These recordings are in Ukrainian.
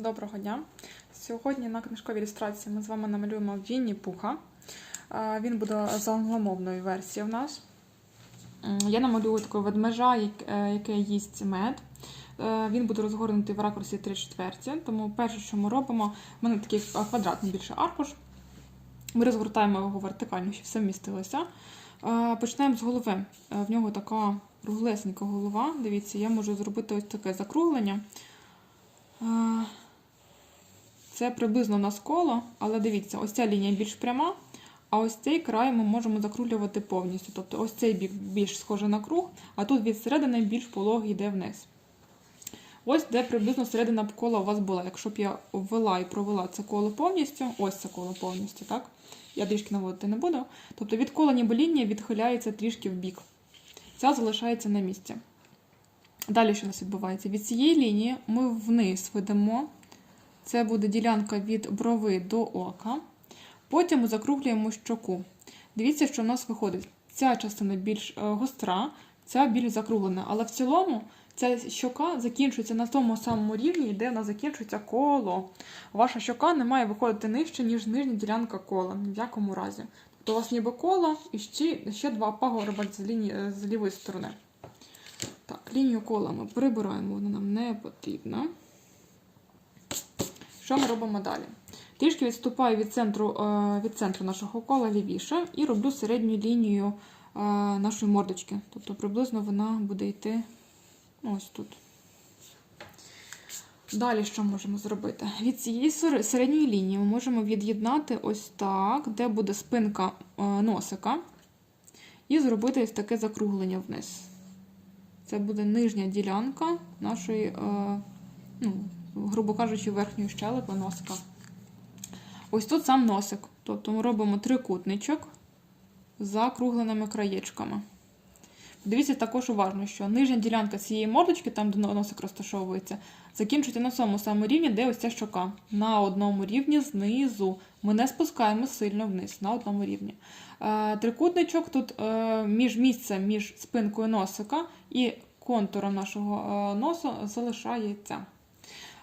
Доброго дня. Сьогодні на книжковій ілюстрації ми з вами намалюємо Вінні Пуха. Він буде з англомовної версії в нас. Я намалюю такого ведмежа, е, яке їсть мед. Е, Він буде розгорнутий в ракурсі 3 четверті. Тому перше, що ми робимо, в мене такий квадратний більше аркуш. Ми розгортаємо його вертикально, щоб все вмістилося. Е, Починаємо з голови. В нього така круглесенька голова. Дивіться, я можу зробити ось таке закруглення. Це приблизно у нас але дивіться, ось ця лінія більш пряма, а ось цей край ми можемо закруглювати повністю. Тобто ось цей бік більш схожий на круг, а тут від середини більш пологий йде вниз. Ось де приблизно середина кола у вас була. Якщо б я ввела і провела це коло повністю, ось це коло повністю, так? Я трішки наводити не буду. Тобто від кола ніби лінія відхиляється трішки в бік. Ця залишається на місці. Далі що у нас відбувається? Від цієї лінії ми вниз ведемо. Це буде ділянка від брови до ока. Потім закруглюємо щоку. Дивіться, що в нас виходить. Ця частина більш е, гостра, ця більш закруглена. Але в цілому ця щока закінчується на тому самому рівні, де вона закінчується коло. Ваша щока не має виходити нижче, ніж нижня ділянка кола. Ні в якому разі. Тобто у вас ніби коло і ще, ще два пагорба з, лінії, е, з лівої сторони. Так, лінію кола ми прибираємо, вона нам не потрібна. Що ми робимо далі? Трішки відступаю від центру, е, від центру нашого кола лівіше і роблю середню лінію е, нашої мордочки. Тобто приблизно вона буде йти ось тут. Далі що можемо зробити? Від цієї середньої лінії ми можемо від'єднати ось так, де буде спинка е, носика, і зробити ось таке закруглення вниз. Це буде нижня ділянка нашої, ну, грубо кажучи, верхньої щелепи носика. Ось тут сам носик. Тобто ми робимо трикутничок з закругленими краєчками. Дивіться також уважно, що нижня ділянка цієї мордочки, там де носик розташовується, закінчується на цьому самому рівні, де ось ця щока. На одному рівні знизу. Ми не спускаємо сильно вниз, на одному рівні. Е, Трикутничок тут е, між місцем між спинкою носика і контуром нашого е, носу залишається.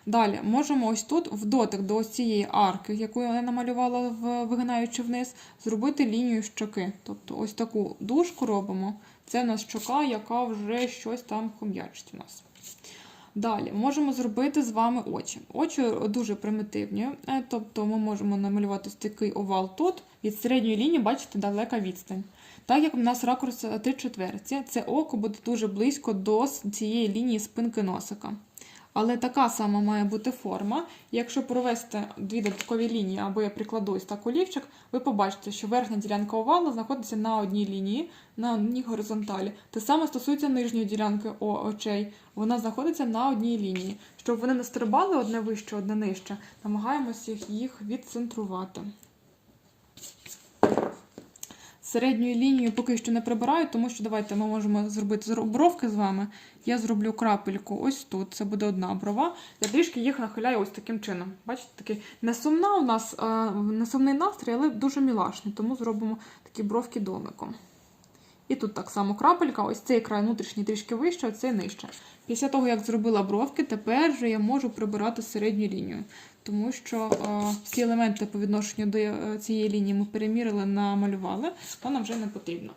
Далі можемо ось тут, в дотик до цієї арки, яку я намалювала, вигинаючи вниз, зробити лінію щоки. Тобто ось таку дужку робимо. Це в нас щока, яка вже щось там хом'ячить у нас. Далі можемо зробити з вами очі. Очі дуже примітивні, е, тобто ми можемо намалювати такий овал тут, від середньої лінії, бачите, далека відстань. Так як у нас ракурс 3 четверті, це око буде дуже близько до цієї лінії спинки носика. Але така сама має бути форма. Якщо провести дві додаткові лінії, або я прикладу ось так олівчик, ви побачите, що верхня ділянка овалу знаходиться на одній лінії, на одній горизонталі. Те саме стосується нижньої ділянки очей. Вона знаходиться на одній лінії. Щоб вони не стрибали одне вище, одне нижче, намагаємося їх- відцентрувати. Середньою лінією поки що не прибираю, тому що давайте ми можемо зробити зро- бровки з вами. Я зроблю крапельку ось тут. Це буде одна брова. Я трішки їх нахиляю ось таким чином. Бачите, такий не сумна у нас, а, не сумний настрій, але дуже мілашний, тому зробимо такі бровки домиком. І тут так само крапелька, ось цей край внутрішній трішки вище, а цей нижче. Після того, як зробила бровки, тепер вже я можу прибирати середню лінію, тому що е, всі елементи по відношенню до е, цієї лінії ми перемірили, намалювали, то нам вже не потрібно.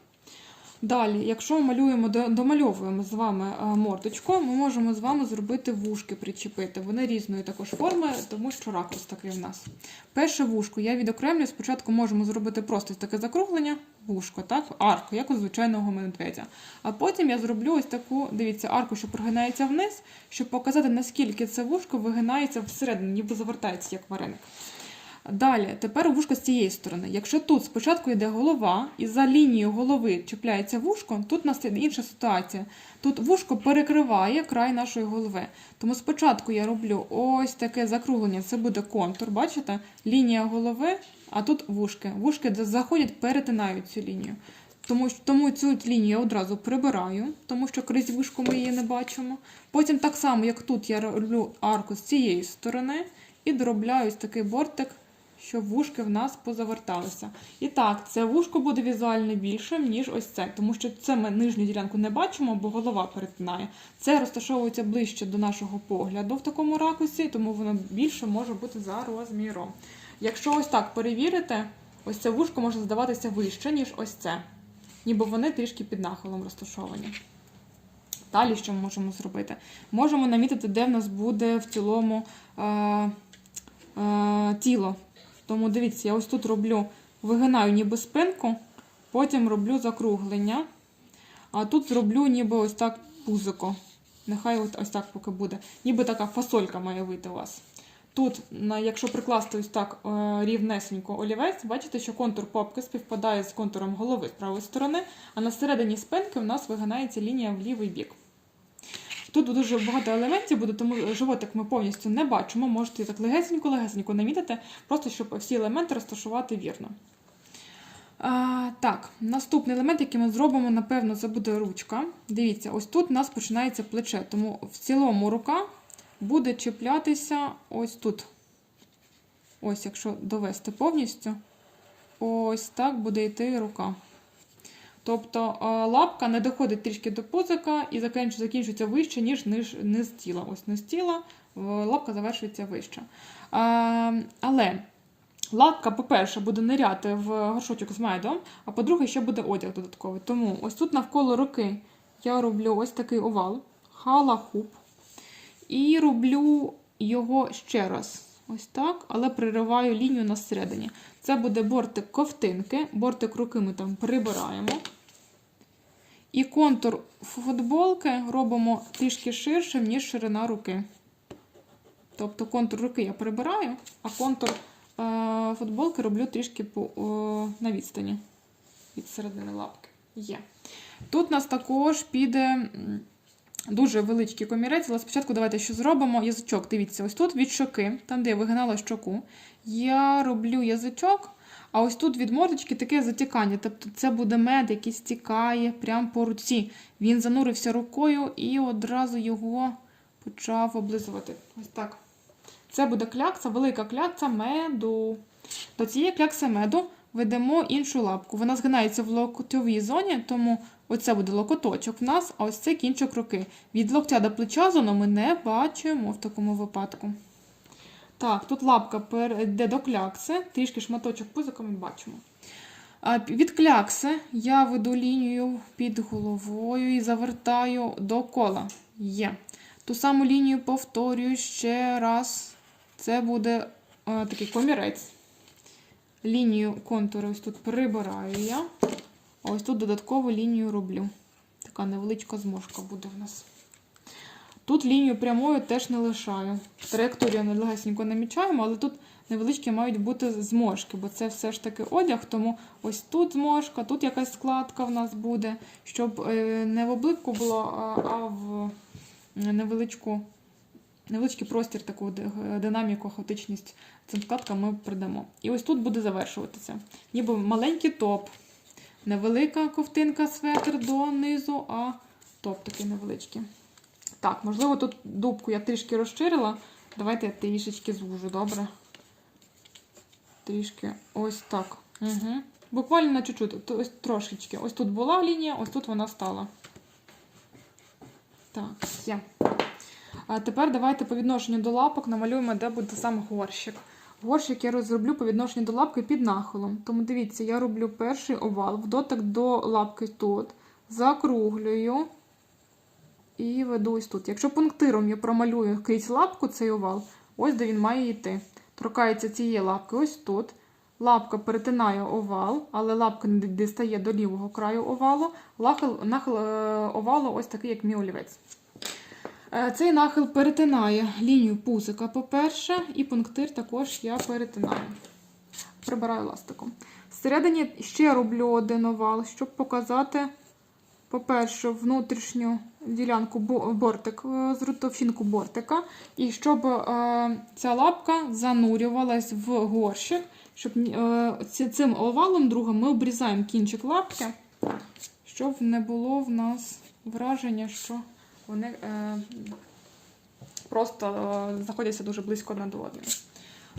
Далі, якщо малюємо, домальовуємо з вами е, мордочку, ми можемо з вами зробити вушки, причепити. Вони різної також форми, тому що ракурс такий в нас. Перше вушко я відокремлю. Спочатку можемо зробити просто таке закруглення, вушко, так, арку, як у звичайного медведя. А потім я зроблю ось таку, дивіться, арку, що прогинається вниз, щоб показати, наскільки це вушко вигинається всередині, ніби завертається як вареник. Далі, тепер вушко з цієї сторони. Якщо тут спочатку йде голова, і за лінією голови чіпляється вушко, тут у нас інша ситуація. Тут вушко перекриває край нашої голови. Тому спочатку я роблю ось таке закруглення, це буде контур, бачите? Лінія голови, а тут вушки. Вушки заходять, перетинають цю лінію. Тому, тому цю лінію я одразу прибираю, тому що крізь вушку ми її не бачимо. Потім так само, як тут я роблю арку з цієї сторони і доробляю ось такий бортик, щоб вушки в нас позаверталися. І так, це вушко буде візуально більшим, ніж ось це, тому що це ми нижню ділянку не бачимо, бо голова перетинає. Це розташовується ближче до нашого погляду в такому ракурсі, тому воно більше може бути за розміром. Якщо ось так перевірити, ось це вушко може здаватися вище, ніж ось це. Ніби вони трішки під нахилом розташовані. Далі що ми можемо зробити? Можемо намітити, де в нас буде в цілому е, е, тіло. Тому дивіться, я ось тут роблю, вигинаю ніби спинку, потім роблю закруглення. А тут зроблю ніби ось так пузико. Нехай от ось так поки буде. Ніби така фасолька має вийти у вас. Тут, якщо прикласти ось так е, рівнесенько олівець, бачите, що контур попки співпадає з контуром голови з правої сторони, а на середині спинки в нас вигинається лінія в лівий бік. Тут дуже багато елементів буде, тому животик ми повністю не бачимо. Можете так легесенько-легесенько намітити, просто щоб всі елементи розташувати вірно. А, так, наступний елемент, який ми зробимо, напевно, це буде ручка. Дивіться, ось тут у нас починається плече, тому в цілому рука буде чіплятися ось тут. Ось, якщо довести повністю, ось так буде йти рука. Тобто е, лапка не доходить трішки до пузика і закінчується вище, ніж низ, тіла. Ось низ тіла, лапка завершується вище. Е, Але лапка, по-перше, буде ниряти в горшочок з медом, а по-друге, ще буде одяг додатковий. Тому ось тут навколо руки я роблю ось такий овал, хала-хуп. І роблю його ще раз. Ось так, але пририваю лінію на середині. Це буде бортик ковтинки, бортик руки ми там прибираємо. І контур футболки робимо трішки ширшим, ніж ширина руки. Тобто контур руки я прибираю, а контур е- футболки роблю трішки по, е- на відстані від середини лапки. Є. Тут у нас також піде. Дуже величкий комірець, але спочатку давайте що зробимо. Язичок, дивіться, ось тут від щоки, там, де я вигинала щоку, я роблю язичок, а ось тут від мордочки таке затікання. Тобто це буде мед, який стікає прямо по руці. Він занурився рукою і одразу його почав облизувати. Ось так. Це буде клякса, велика клякса меду. До цієї клякси меду ведемо іншу лапку. Вона згинається в локтьовій зоні, тому оце буде локоточок в нас, а ось це кінчик руки. Від локтя до плеча зону ми не бачимо в такому випадку. Так, тут лапка йде до клякси, трішки шматочок пузика ми бачимо. Від клякси я веду лінію під головою і завертаю до кола. Є. Ту саму лінію повторюю ще раз. Це буде е, такий комірець. Лінію контуру ось тут прибираю я. Ось тут додаткову лінію роблю. Така невеличка зможка буде в нас. Тут лінію прямою теж не лишаю. Траєкторію не легесенько намічаємо, але тут невеличкі мають бути зможки, бо це все ж таки одяг, тому ось тут зможка, тут якась складка в нас буде, щоб е, не в облипку було, а, в невеличку, невеличкий простір, таку ди- динаміку, хаотичність цим складкам ми придамо. І ось тут буде завершуватися. Ніби маленький топ, невелика ковтинка светр донизу, а топ такий невеличкий. Так, можливо, тут дубку я трішки розширила. Давайте я трішечки звужу, добре? Трішки ось так. Угу. Буквально на чуть-чуть, ось трошечки. Ось тут була лінія, ось тут вона стала. Так, все. А тепер давайте по відношенню до лапок намалюємо, де буде сам горщик. Горщик я розроблю по відношенню до лапки під нахилом. Тому дивіться, я роблю перший овал, в дотик до лапки тут, закруглюю і веду ось тут. Якщо пунктиром я промалюю крізь лапку цей овал, ось де він має йти. Торкається цієї лапки ось тут. Лапка перетинає овал, але лапка не дістає до лівого краю овалу. Нахил е, овалу ось такий, як мій олівець. Е, Цей нахил перетинає лінію пузика, по-перше, і пунктир також я перетинаю. Прибираю ластиком. Всередині ще роблю один овал, щоб показати, по-перше, внутрішню ділянку бо- бортик, е, товщинку бортика, і щоб е, ця лапка занурювалась в горщик, щоб цим овалом другим ми обрізаємо кінчик лапки, щоб не було в нас враження, що вони е, просто е, знаходяться дуже близько одна до одної.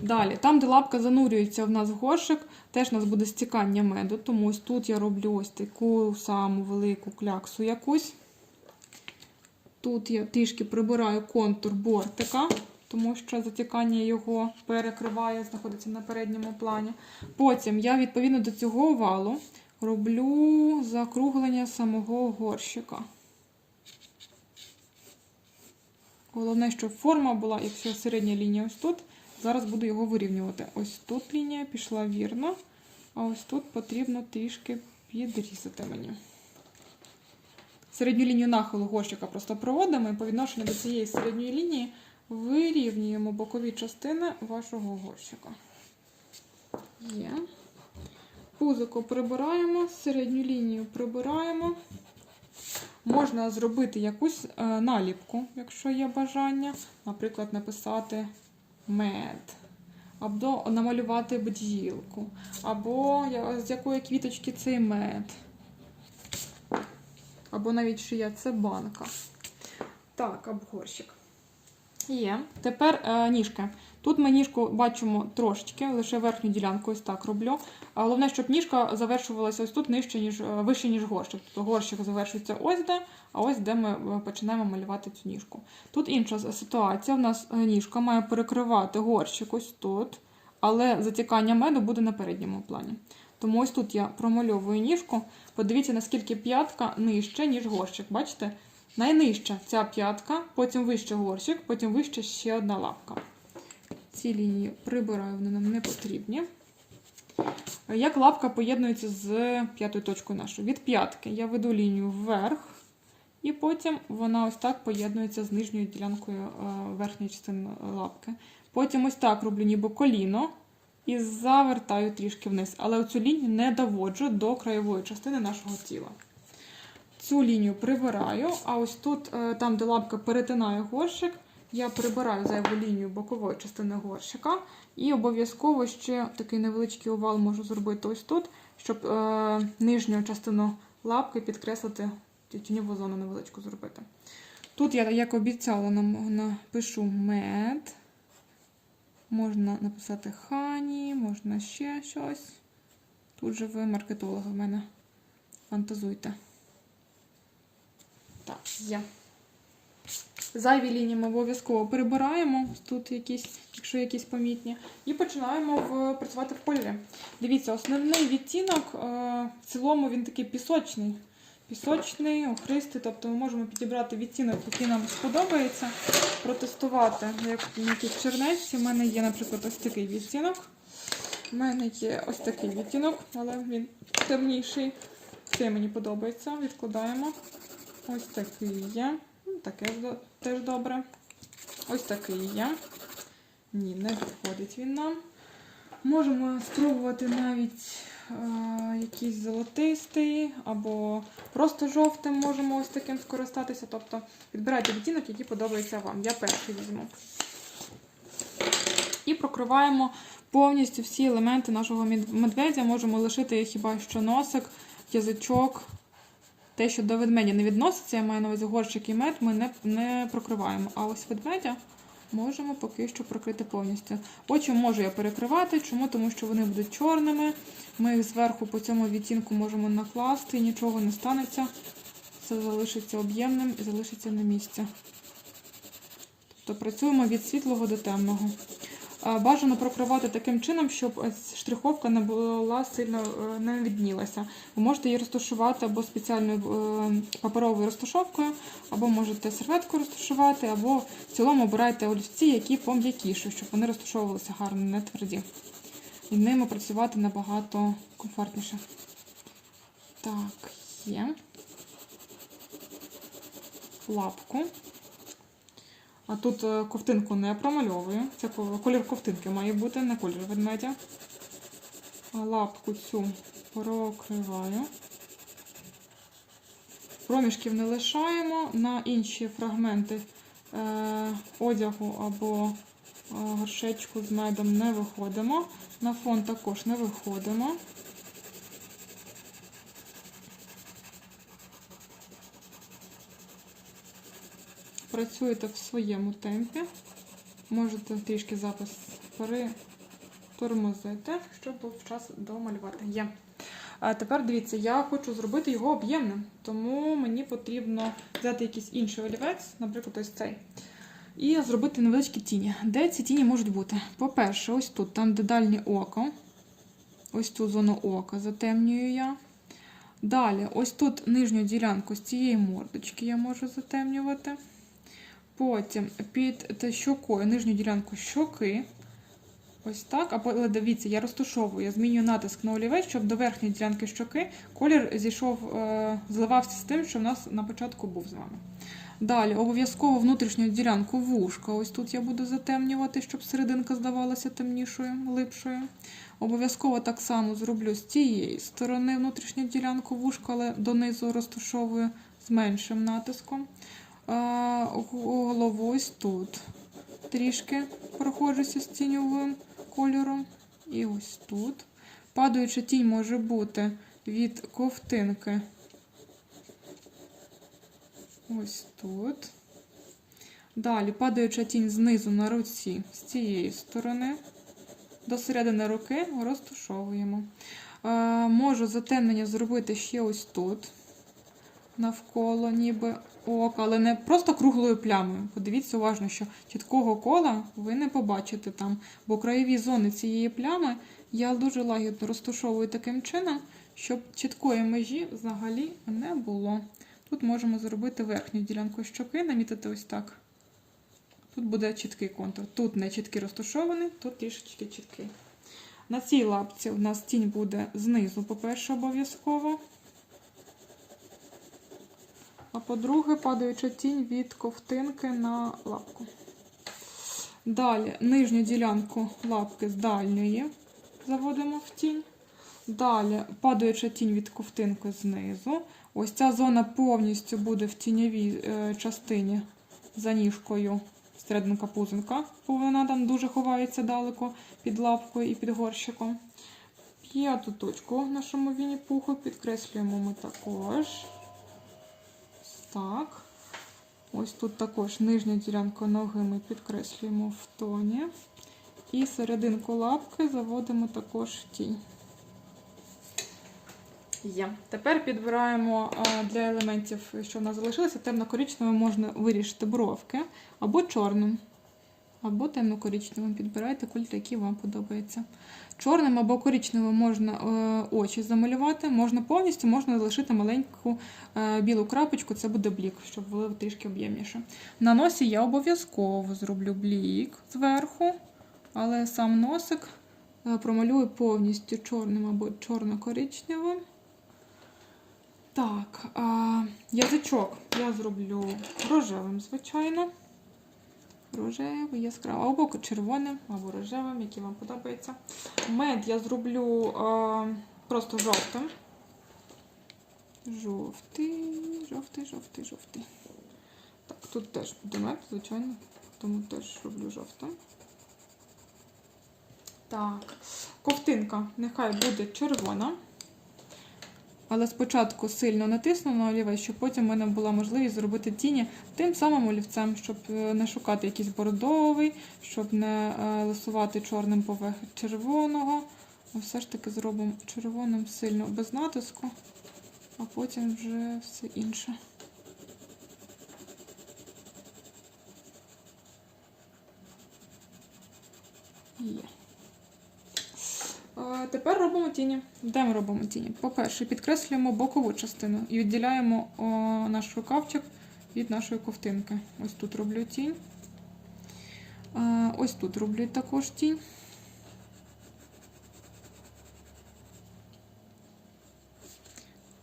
Далі, там, де лапка занурюється в нас в горшик, теж у нас буде стікання меду, тому ось тут я роблю ось таку саму велику кляксу якусь. Тут я трішки прибираю контур бортика, тому що затікання його перекриває, знаходиться на передньому плані. Потім я відповідно до цього овалу роблю закруглення самого горщика. Головне, щоб форма була, якщо середня лінія ось тут, зараз буду його вирівнювати. Ось тут лінія пішла вірно, а ось тут потрібно трішки підрізати мені. Середню лінію нахилу горщика просто проводимо і по відношенню до цієї середньої лінії вирівнюємо бокові частини вашого горщика. Є. Пузико прибираємо, середню лінію прибираємо. Можна зробити якусь е, наліпку, якщо є бажання. Наприклад, написати мед, або намалювати бджілку, або з якої квіточки цей мед. Або навіть шия це банка. Так, або горщик. Є. Тепер е, ніжки. Тут ми ніжку бачимо трошечки, лише верхню ділянку ось так роблю. Головне, щоб ніжка завершувалася ось тут нижче, ніж, е, вище, ніж горщик. Тобто горщик завершується ось де, а ось де ми е, починаємо малювати цю ніжку. Тут інша ситуація. У нас е, ніжка має перекривати горщик ось тут, але затікання меду буде на передньому плані. Тому ось тут я промальовую ніжку. Подивіться, наскільки п'ятка нижче, ніж горщик. Бачите? Найнижча ця п'ятка, потім вище горщик, потім вище ще одна лапка. Ці лінії прибираю, вони нам не потрібні. Як лапка поєднується з п'ятою точкою нашою? Від п'ятки я веду лінію вверх, і потім вона ось так поєднується з нижньою ділянкою е, верхньої частини лапки. Потім ось так роблю ніби коліно і завертаю трішки вниз. Але оцю лінію не доводжу до краєвої частини нашого тіла. Цю лінію прибираю, а ось тут, е, там, де лапка перетинає горщик, я прибираю зайву лінію бокової частини горщика. І обов'язково ще такий невеличкий овал можу зробити ось тут, щоб е, нижню частину лапки підкреслити тіньову зону невеличку зробити. Тут я, як обіцяла, напишу мед. Можна написати хані, можна ще щось. Тут же ви маркетологи в мене. Фантазуйте. Так, є. Зайві лінії ми обов'язково прибираємо. Ось Тут якісь, якщо якісь помітні. І починаємо в, працювати в кольорі. Дивіться, основний відтінок е, в цілому він такий пісочний. Пісочний, охристий, тобто ми можемо підібрати відтінок, який нам сподобається, протестувати як на якійсь чернечці. У мене є, наприклад, ось такий відтінок. У мене є ось такий відтінок, але він темніший. Цей мені подобається. Відкладаємо. Ось такий є. Ну, Таке теж добре. Ось такий є. Ні, не підходить він нам. Можемо спробувати навіть е, якийсь золотистий або просто жовтим можемо ось таким скористатися. Тобто підбирайте відтінок, який подобається вам. Я перший візьму. І прокриваємо повністю всі елементи нашого медведя. Можемо лишити хіба що носик, язичок. Те, що до ведмедя не відноситься, я маю на увазі горщик і мед, ми не, не прокриваємо. А ось ведмедя можемо поки що прокрити повністю. Очі можу я перекривати. Чому? Тому що вони будуть чорними. Ми їх зверху по цьому відтінку можемо накласти, і нічого не станеться. Все залишиться об'ємним і залишиться на місці. Тобто працюємо від світлого до темного. Бажано прокривати таким чином, щоб штриховка не була сильно е, не віднілася. Ви можете її розташувати або спеціальною е, паперовою розташовкою, або можете серветкою розташувати, або в цілому обирайте олівці, які пом'якіші, щоб вони розташовувалися гарно, не тверді. І ними працювати набагато комфортніше. Так, є. Лапку. А тут е, ковтинку не промальовую. Це колір ковтинки має бути, не колір ведмедя. Лапку цю прокриваю. Проміжків не лишаємо. На інші фрагменти е, одягу або е, горшечку з медом не виходимо. На фон також не виходимо. Працюєте в своєму темпі. Можете трішки запис пори тормозити, щоб був час домалювати. Є. А тепер дивіться, я хочу зробити його об'ємним, тому мені потрібно взяти якийсь інший олівець, наприклад, ось цей. І зробити невеличкі тіні. Де ці тіні можуть бути? По-перше, ось тут, там де дальнє око. Ось цю зону ока затемнюю я. Далі, ось тут нижню ділянку з цієї мордочки я можу затемнювати. Потім під щокою нижню ділянку щоки. Ось так. Але дивіться, я розташовую, я змінюю натиск на олівець, щоб до верхньої ділянки щоки колір зійшов, е, зливався з тим, що в нас на початку був з вами. Далі, обов'язково внутрішню ділянку вушка. Ось тут я буду затемнювати, щоб серединка здавалася темнішою, глибшою. Обов'язково так само зроблю з цієї сторони внутрішню ділянку вушка, але донизу розташовую з меншим натиском. А, голову ось тут трішки проходжуся з тіньовим кольором. І ось тут. Падаюча тінь може бути від ковтинки. Ось тут. Далі падаюча тінь знизу на руці з цієї сторони. До середини руки розташовуємо. Е, можу затемнення зробити ще ось тут, навколо, ніби ока, але не просто круглою плямою. Подивіться уважно, що чіткого кола ви не побачите там, бо краєві зони цієї плями я дуже лагідно розташовую таким чином, щоб чіткої межі взагалі не було. Тут можемо зробити верхню ділянку щоки, намітити ось так. Тут буде чіткий контур. Тут не чіткий розташований, тут трішечки чіткий. На цій лапці у нас тінь буде знизу, по-перше, обов'язково. А по-друге, падаюча тінь від ковтинки на лапку. Далі нижню ділянку лапки з дальньої заводимо в тінь. Далі падаюча тінь від ковтинки знизу. Ось ця зона повністю буде в тіньовій е, частині за ніжкою серединка пузинка, бо вона там дуже ховається далеко під лапкою і під горщиком. П'яту точку нашому віні пуху підкреслюємо ми також. Так. Ось тут також нижню ділянку ноги ми підкреслюємо в тоні. І серединку лапки заводимо також в тінь. Є. Тепер підбираємо для елементів, що в нас залишилося, темно-коричневим можна вирішити бровки або чорним, або темно-коричневим. Підбирайте кольор, який вам подобається. Чорним або коричневим можна е, очі замалювати, можна повністю, можна залишити маленьку е, білу крапочку, це буде блік, щоб було трішки об'ємніше. На носі я обов'язково зроблю блік зверху, але сам носик е, промалюю повністю чорним або чорно-коричневим. Так, язичок я зроблю рожевим, звичайно. Рожевий, яскравий, або червоним, або рожевим, який вам подобається. Мед я зроблю а, просто жовтим. Жовтий, жовтий, жовтий, жовтий. Так, тут теж буде мед, звичайно, тому теж роблю жовтим. Так, ковтинка нехай буде червона. Але спочатку сильно натисну на олівець, щоб потім в мене була можливість зробити тіні тим самим олівцем, щоб е, не шукати якийсь бордовий, щоб не е, лисувати чорним поверх червоного. Все ж таки зробимо червоним сильно без натиску, а потім вже все інше. Є. Е, Тепер робимо тіні. Де ми робимо тіні? По-перше, підкреслюємо бокову частину і відділяємо о, наш рукавчик від нашої ковтинки. Ось тут роблю тінь. Е, Ось тут роблю також тінь.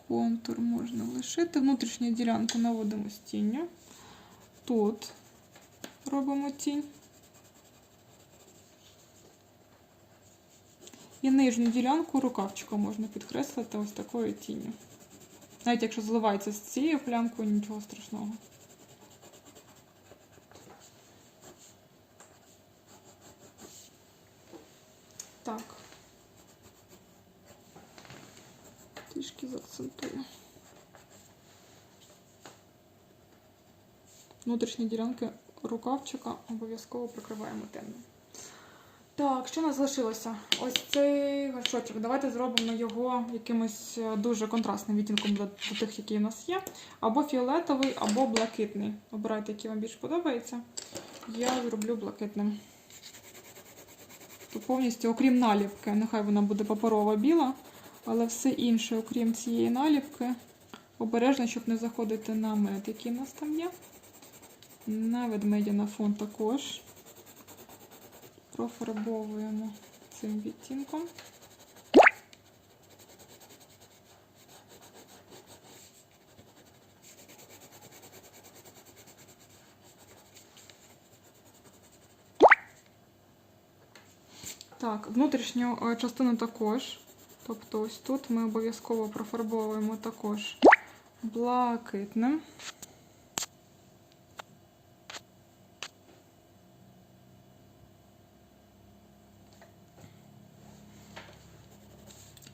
Контур можна лишити. Внутрішню ділянку наводимо з тінню. Тут робимо тінь. І нижню ділянку рукавчика можна підкреслити ось такою тінню. Навіть якщо зливається з цією плямкою, нічого страшного. Так. Трішки заакцентую. Внутрішні ділянки рукавчика обов'язково прикриваємо темним. Так, що у нас залишилося? Ось цей горшочок. Давайте зробимо його якимось е, дуже контрастним відтінком до, тих, які у нас є. Або фіолетовий, або блакитний. Обирайте, який вам більше подобається. Я зроблю блакитним. Тут повністю, окрім наліпки, нехай вона буде паперова біла, але все інше, окрім цієї наліпки, обережно, щоб не заходити на мед, який у нас там є. На ведмедя на фон також профарбовуємо цим відтінком. Так, внутрішню е, частину також. Тобто ось тут ми обов'язково профарбовуємо також блакитним.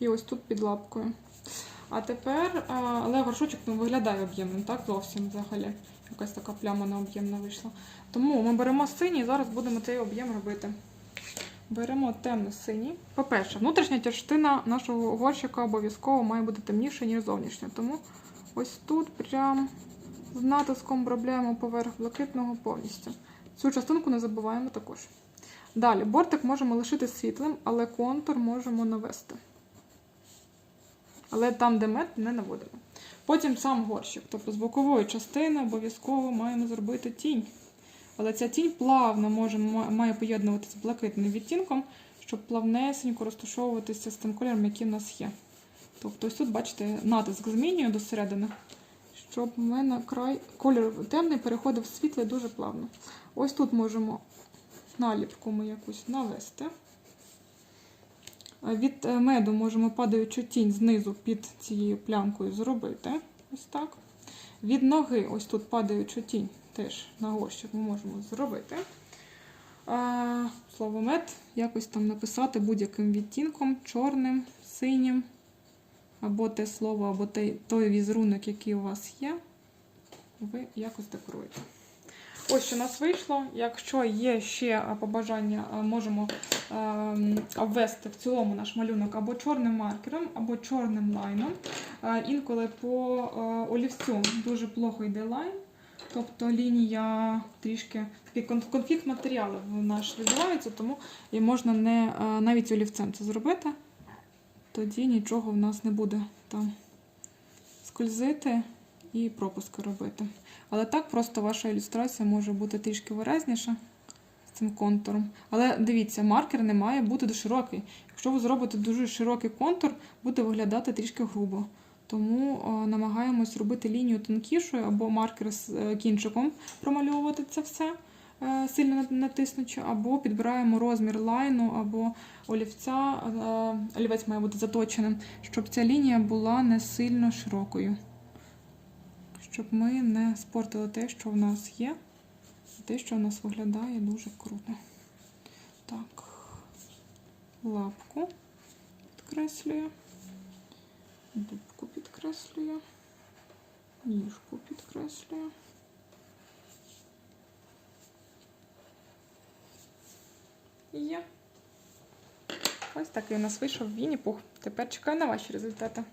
І ось тут під лапкою. А тепер, але горшочок ну, виглядає об'ємним, так? Зовсім взагалі. Якась така пляма необ'ємна вийшла. Тому ми беремо синій і зараз будемо цей об'єм робити. Беремо темно-синій. По-перше, внутрішня частина нашого горщика обов'язково має бути темніша, ніж зовнішня. Тому ось тут прям з натиском обробляємо поверх блакитного повністю. Цю частинку не забуваємо також. Далі, бортик можемо лишити світлим, але контур можемо навести. Але там, де мед, не наводимо. Потім сам горщик. Тобто з бокової частини обов'язково маємо зробити тінь. Але ця тінь плавно може, має поєднуватися з блакитним відтінком, щоб плавнесенько розташовуватися з тим кольором, який в нас є. Тобто ось тут, бачите, натиск змінюю до середини, щоб в мене край кольор темний переходив в світлий дуже плавно. Ось тут можемо наліпку ми якусь навести. Від е, меду можемо падаючу тінь знизу під цією плямкою зробити. Ось так. Від ноги, ось тут падаючу тінь, теж на горщик ми можемо зробити. А, слово мед якось там написати будь-яким відтінком, чорним, синім, або те слово, або той візерунок, який у вас є, ви якось декоруєте. Ось що у нас вийшло. Якщо є ще побажання, можемо ем, обвести в цілому наш малюнок або чорним маркером, або чорним лайном. Е, Інколи по е, олівцю дуже плохо йде лайн, тобто лінія трішки такий конфлікт матеріалів наш відбувається, тому і можна не е, навіть олівцем це зробити. Тоді нічого в нас не буде там скользити і пропуски робити. Але так просто ваша ілюстрація може бути трішки виразніша з цим контуром. Але дивіться, маркер не має бути широкий. Якщо ви зробите дуже широкий контур, буде виглядати трішки грубо. Тому е, намагаємось робити лінію тонкішою або маркер з е, кінчиком промальовувати це все е, сильно натиснучи, або підбираємо розмір лайну або олівця. е, Олівець має бути заточеним, щоб ця лінія була не сильно широкою. Щоб ми не спортили те, що в нас є, те, що в нас виглядає дуже круто. Так, лапку підкреслюю, дубку підкреслюю, ніжку підкреслюю. Є. Ось такий у нас вийшов Вінні-Пух. Тепер чекаю на ваші результати.